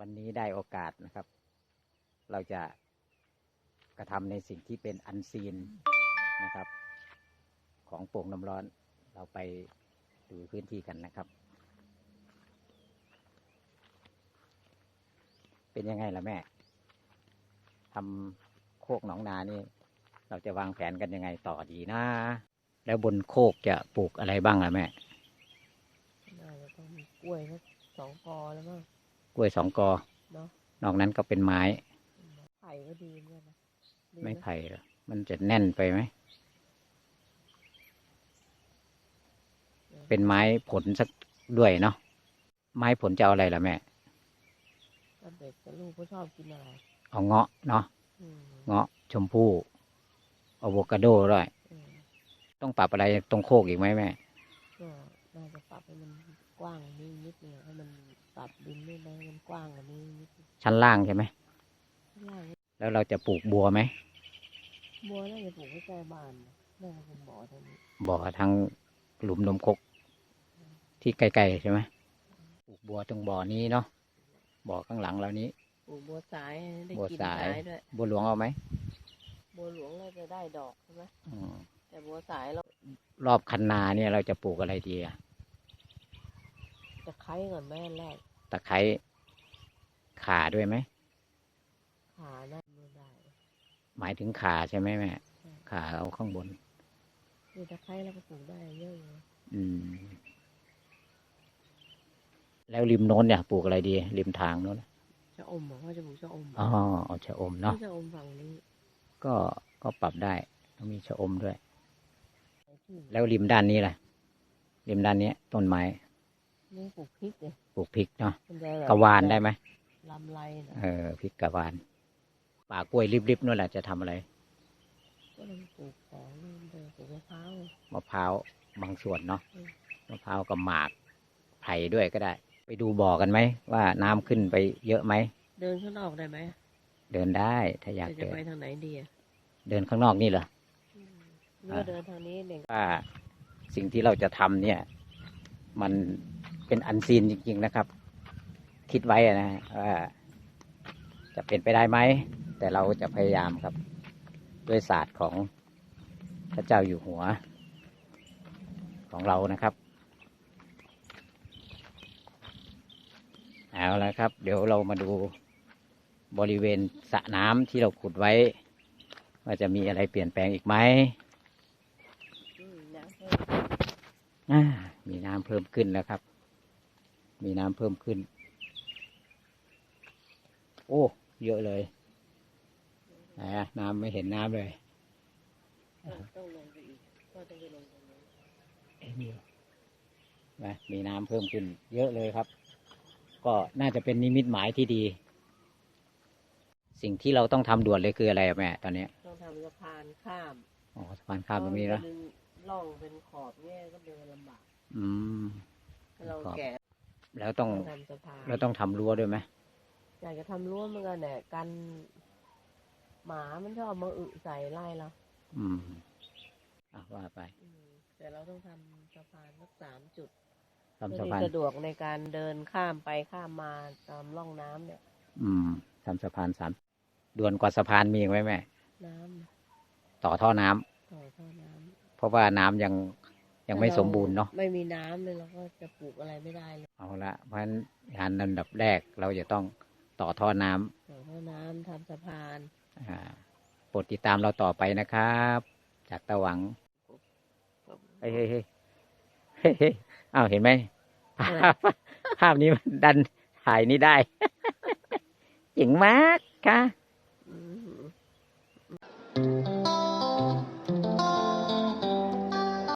วันนี้ได้โอกาสนะครับ เราจะกระทำในสิ่งที่เป็นอันซีนนะครับ ของโป่งน้ำร้อน เราไปดูพื้นที่กันนะครับ เป็นยังไงล่ะแม่ทำโคกหนองนานี่ เราจะวางแผนกันยังไงต่อดีนะ แล้วบนโคกจะปลูกอะไรบ้างล่ะแม่น่าจะต้องมีกล้วยสักสองกอแล้วมั้ง กล้วยสองกอ เนาะนอกนั้นก็เป็นไม้ ไผ่ก็ดีเหมือนกันนะดีไม้นะไผ่เหรอมันจะแน่นไปไหม เป็นไม้ผลสักด้วยเนาะ ไม้ผลจะเอาอะไรล่ะแม่ถ้าเด็กกับลูกก็ชอบกินอะไรเอาเงาะเนาะ อืมเงาะชมพู่อะโวคาโดด้วย อืมต้องปรับอะไรตรงโคกอีกไหมแม่ ก็น่าจะปรับให้มัน กว้างกว่านี้นิดนึงให้มันปรับดินนี่นะให้มันกว้างกว่านี้นิดนึงชั้นล่างใช่ไหมข้างล่างนี่แล้วเราจะปลูกบัวไหม บัวน่าจะปลูกใกล้ๆบ้านนะน่าจะเป็นบ่อตรงนี้บ่อทางหลุมนมคก ที่ไกลๆใช่ไหมปลูกบัวตรงบ่อนี้เนาะ บ่อข้างหลังเรานี้ ปลูกบัวสายได้บัวกินสายสายด้วยบัวหลวงเอาไหมบัวหลวงเราจะได้ดอกใช่ไหมอืมแต่บัวสายเรารอบคันนาเนี่ยเราจะปลูกอะไรดีอะจะ ไคร้ก่อนแม่แรก ตะไคร้ขาด้วยไหม ขาน่าไม่ได้ หมายถึงขาใช่ไหมแม่ใช่ขาเอาข้างบนคือตะไคร้เราก็ปลูกได้เยอะเลยอืม แล้วริมโน้นเนี่ยปลูกอะไรดี ริมทางโน้นชะอมเหรอพ่อจะปลูกชะอมเหรอ๋อเอาชะอมเนาะชะอมฝั่งนี้ ก็ก็ปรับได้ต้องมีชะอมด้วยไอ้ที่แล้วริมด้านนี้ล่ะ ริมด้านนี้ต้นไม้ นี่ปลูกพริกเลยปลูกพริกเนาะมันจะแบบกระวานได้ไหมลำไรนะเออพริกกระวาน ป่ากล้วยริบๆนู่นแหละจะทำอะไรก็เลยปลูกของนี่เดินปลูกมะพร้าวมะพร้าวบางส่วนเนาะอืมมะพร้าวกับหมากไผ่ด้วยก็ได้ ไปดูบ่อกันไหมว่าน้ำขึ้นไปเยอะไหมเดินข้างนอกได้ไหมเดินได้ถ้าอยากจะจะเดินไปทางไหนดีอะเดินข้างนอกนี่เหรอ หรือว่าเดินทางนี้เด็กว่าสิ่งที่เราจะทำเนี่ย มัน เป็นอันซีนจริง ๆนะครับ คิดไว้อะนะว่าจะเป็นไปได้ไหม แต่เราจะพยายามครับ ด้วยศาสตร์ของพระเจ้าอยู่หัว ของเรานะครับ เอาละครับ เดี๋ยวเรามาดูบริเวณสระน้ำที่เราขุดไว้ ว่าจะมีอะไรเปลี่ยนแปลงอีกไหมอืมนะเพิ่มอ่ามีน้ำเพิ่มขึ้นแล้วครับ มีน้ำเพิ่มขึ้น โอ้ เยอะเลยไหนอะน้ำไม่เห็นน้ำเลยต้องต้องลงไปอีกก็ต้องไปลงตรงนี้นเอ๊ะมีนะมีน้ำเพิ่มขึ้น เยอะเลยครับ ก็น่าจะเป็นนิมิตหมายที่ดี สิ่งที่เราต้องทำด่วนเลยคืออะไรอะแม่ตอนเนี้ยต้องทำสะพานข้ามอ๋อสะพานข้ามตรงนี้นะเพาะมัจะร่องเป็นขอบเนี่ยก็เดินลำบาก อืม ถ้าเรา ขอบ แก่ แล้วต้องทำสะพานเราต้องทำรั้วด้วยไหมอยากจะทำรั้วเหมือนกันเนี่ยกันหมามันชอบมาอึใส่ไล่เราอืมอะว่าไปอืมแต่เราต้องทำสะพานสักสามจุดทำเพื่อสะที่พานสะดวกในการเดินข้ามไปข้ามมาตามร่องน้ำเนี่ย อืมทำสะพานสามด่วนกว่าสะพานมีอีกไหมแม่น้ำต่อท่อน้ำต่อท่อน้ำเพราะว่าน้ำยัง ยังไม่สมบูรณ์เนาะไม่มีน้ำเลยเราก็จะปลูกอะไรไม่ได้เลยเอาละเพราะฉะนั้นงานอันดับแรกเราจะต้องต่อท่อน้ำต่อท่อน้ำทำสะพานอ่าโปรดติดตามเราต่อไปนะครับ จากตะหวังเฮ้ยเฮ้ยเฮ้ยเฮ้ยเฮ้ยอ้าวเห็นไหมภาพภาพนี้มันดันถ่ายนี้ได้เจ๋งมากค่ะ